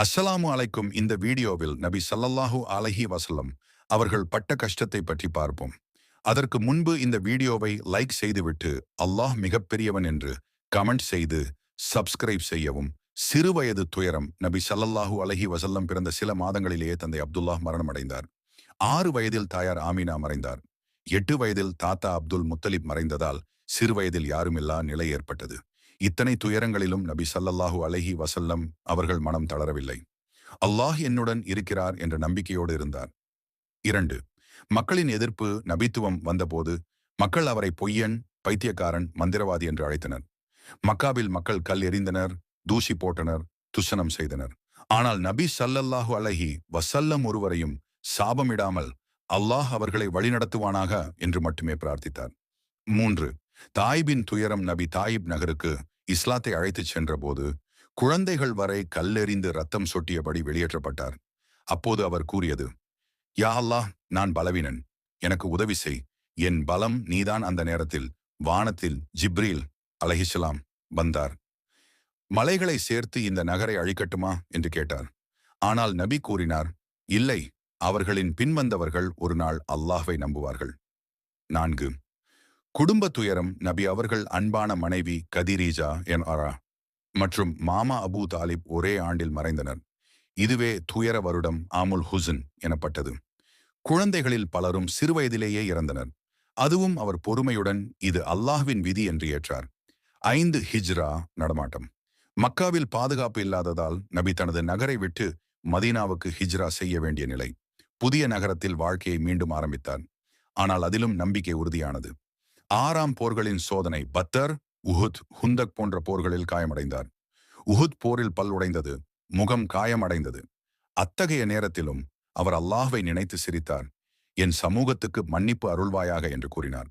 அஸ்ஸலாமு அலைக்கும் இந்த வீடியோவில் நபி சல்லல்லாஹு அலஹி வசல்லம் அவர்கள் பட்ட கஷ்டத்தை பற்றி பார்ப்போம். அதற்கு முன்பு இந்த வீடியோவை லைக் செய்துவிட்டு அல்லாஹ் மிகப்பெரியவன் என்று கமெண்ட் செய்து சப்ஸ்கிரைப் செய்யவும். சிறுவயது துயரம் நபி சல்லல்லாஹு அலஹி வசல்லம் பிறந்த சில மாதங்களிலேயே தந்தை அப்துல்லாஹ் மரணமடைந்தார். ஆறு வயதில் தாயார் ஆமீனா மறைந்தார். எட்டு வயதில் தாத்தா அப்துல் முத்தலிப் மறைந்ததால் சிறுவயதில் யாருமில்லா நிலை ஏற்பட்டது. இத்தனை துயரங்களிலும் நபி சல்லல்லாஹு அலஹி வசல்லம் அவர்கள் மனம் தளரவில்லை. அல்லாஹ் என்னுடன் இருக்கிறார் என்ற நம்பிக்கையோடு இருந்தார். இரண்டு மக்களின் எதிர்ப்பு நபித்துவம் வந்தபோது மக்கள் அவரை பொய்யன் பைத்தியக்காரன் மந்திரவாதி என்று அழைத்தனர். மக்காவில் மக்கள் கல் எறிந்தனர் தூசி போட்டனர் துஷனம் செய்தனர். ஆனால் நபி சல்லல்லாஹு அலஹி வசல்லம் ஒருவரையும் சாபமிடாமல் அல்லாஹ் அவர்களை வழிநடத்துவானாக என்று மட்டுமே பிரார்த்தித்தார். மூன்று தாயிபின் துயரம் நபி தாயிப் நகருக்கு இஸ்லாத்தை அழைத்துச் சென்றபோது குழந்தைகள் வரை கல்லெறிந்து ரத்தம் சொட்டியபடி வெளியேற்றப்பட்டார். அப்போது அவர் கூறியது யா அல்லாஹ் நான் பலவீனன். எனக்கு உதவி செய். என் பலம் நீதான் அந்த நேரத்தில் வானத்தில் ஜிப்ரீல் அலஹிஸ்லாம் வந்தார். மலைகளை சேர்த்து இந்த நகரை அழிக்கட்டுமா? என்று கேட்டார். ஆனால் நபி கூறினார் இல்லை அவர்களின் பின்வந்தவர்கள் ஒரு நாள் அல்லாஹ்வை நம்புவார்கள். நான்கு. குடும்ப துயரம் நபி அவர்கள் அன்பான மனைவி கதிரீஜா என் அரா மற்றும் மாமா அபூ தாலிப் ஒரே ஆண்டில் மறைந்தனர். இதுவே துயர வருடம் ஆமுல் ஹுசன் எனப்பட்டது. குழந்தைகளில் பலரும் சிறுவயதிலேயே இறந்தனர். அதுவும் அவர் பொறுமையுடன் இது அல்லாஹ்வின் விதி என்று ஏற்றார். ஐந்து ஹிஜ்ரா நடமாட்டம். மக்காவில் பாதுகாப்பு இல்லாததால் நபி தனது நகரை விட்டு மதீனாவுக்கு ஹிஜ்ரா செய்ய வேண்டிய நிலை. புதிய நகரத்தில் வாழ்க்கையை மீண்டும் ஆரம்பித்தார். ஆனால் அதிலும் நம்பிக்கை உறுதியானது. ஆறாம் போர்களின் சோதனை பத்தர் உஹுத் ஹுந்தக் போன்ற போர்களில் காயமடைந்தார். உஹுத் போரில் பல் உடைந்தது முகம் காயமடைந்தது. அத்தகைய நேரத்திலும் அவர் அல்லாஹ்வை நினைத்து சிரித்தார். என் சமூகத்துக்கு மன்னிப்பு அருள்வாயாக என்று கூறினார்.